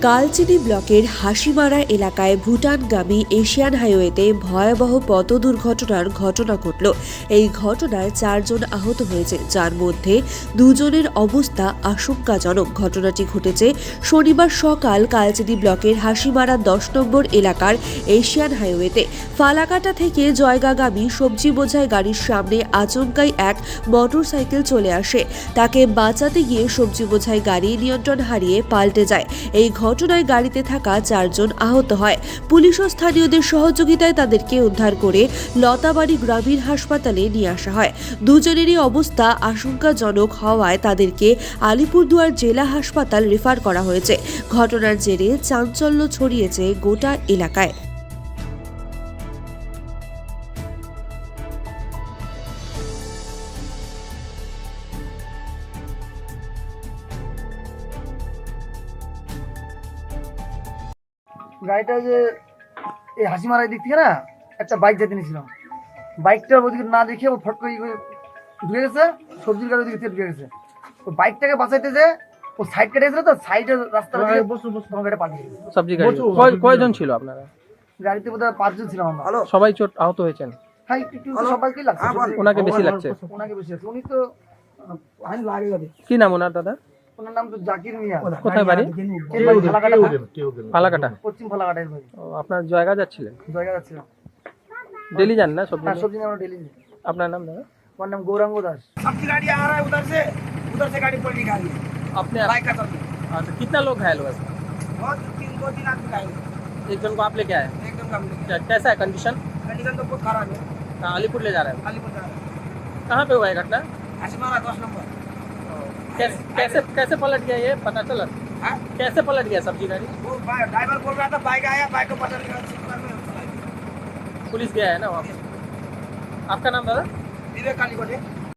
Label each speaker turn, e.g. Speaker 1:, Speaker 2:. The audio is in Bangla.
Speaker 1: কালচিনি ব্লকের হাসিমারা এলাকায় ভুটানগামী এশিয়ান হাইওয়েতে ভয়াবহ পথ দুর্ঘটনার ঘটনা ঘটল। এই ঘটনায় চারজন আহত হয়েছে, যার মধ্যে দুজনের অবস্থা আশঙ্কাজনক। ঘটনাটি ঘটেছে শনিবার সকাল কালচিনি ব্লকের হাসিমারা দশ নম্বর এলাকার এশিয়ান হাইওয়েতে। ফালাকাটা থেকে জয়গাগামী সবজি বোঝাই গাড়ির সামনে আচমকাই এক মোটরসাইকেল চলে আসে। তাকে বাঁচাতে গিয়ে সবজি বোঝাই গাড়ি নিয়ন্ত্রণ হারিয়ে পাল্টে যায়। এই ঘটনায় গাড়িতে থাকা চারজন আহত হয়। পুলিশ ও স্থানীয়দের সহযোগিতায় তাদেরকে উদ্ধার করে লতাবাড়ি গ্রামীণ হাসপাতালে নিয়ে আসা হয়। দুজনেরই অবস্থা আশঙ্কাজনক হওয়ায় তাদেরকে আলিপুরদুয়ার জেলা হাসপাতাল রেফার করা হয়েছে। ঘটনার জেরে চাঞ্চল্য ছড়িয়েছে গোটা এলাকায়।
Speaker 2: গাড়িটা যে এই হাসি মারার দিক থেকে না একটা বাইক যেতে নিয়েছিলাম। বাইকটা ওদিকে না দেখে ও ফট করে ঢুকে গেছে সবজির গাড়ি ওদিকে ঢুকে গেছে। ও বাইকটাকে বাঁচাইতে যে ও সাইড কেটে গেছিল তো সাইডে রাস্তা তোমার গাড়ি পাঠিয়ে
Speaker 3: সবজি গাড়ি। কয়জন ছিল আপনারা?
Speaker 2: গাড়িতে বোধহয় পাঁচজন ছিলাম আমরা।
Speaker 3: সবাই চোট আহত হয়েছেন?
Speaker 2: হ্যাঁ একটু একটু সবাইকে লাগছে?
Speaker 3: ওনাকে বেশি লাগছে।
Speaker 2: ওনাকে বেশি আছে উনি তো
Speaker 3: কি নাম ওনার দাদা?
Speaker 2: ওনার নাম তো জাকির মিয়া
Speaker 3: কোথায় বাড়ি
Speaker 2: এর বাড়ি ফালাকাটা
Speaker 3: ফালাকাটা
Speaker 2: পশ্চিম ফালাকাটার বাড়ি
Speaker 3: ও, আপনার জায়গা যাচ্ছিলেন
Speaker 2: জায়গা যাচ্ছিলাম
Speaker 3: ডেলি যান না সবজি
Speaker 2: হ্যাঁ
Speaker 3: নিয়ে?
Speaker 2: সবজি নিয়ে আমরা ডেলি যাই।
Speaker 3: আপনার নাম দাদা
Speaker 2: আমার নাম গৌরাঙ্গ দাস
Speaker 4: सबकी गाड़ी आ रहा है उधर से उधर से गाड़ी पलटी खा रही है
Speaker 3: আপনি
Speaker 4: बाइक का सब
Speaker 3: अच्छा कितना लोग घायल हुए इसमें?
Speaker 4: बहुत तीन दो तीन आदमी खाएंगे
Speaker 3: एक जन को आप लेके आए
Speaker 4: एकदम कम
Speaker 3: क्या- कैसा है कंडीशन
Speaker 4: कंडीशन तो बहुत खराब है
Speaker 3: कहाँ अलीपुर ले जा रहे हैं
Speaker 4: खाली पड़ जा रहा
Speaker 3: कहाँ पे हुआ है घटना
Speaker 4: है आशिमारा दस नंबर
Speaker 3: कैसे कैसे कैसे पलट गया ये? पता चला?
Speaker 4: हाँ?
Speaker 3: कैसे पलट गया सब्ज़ी गाड़ी
Speaker 4: ड्राइवर बोल रहा था बाइक आया बाइक को चला गया।
Speaker 3: पुलिस गया है ना वहाँ आपका नाम दादा?
Speaker 4: विवेक काली कोटे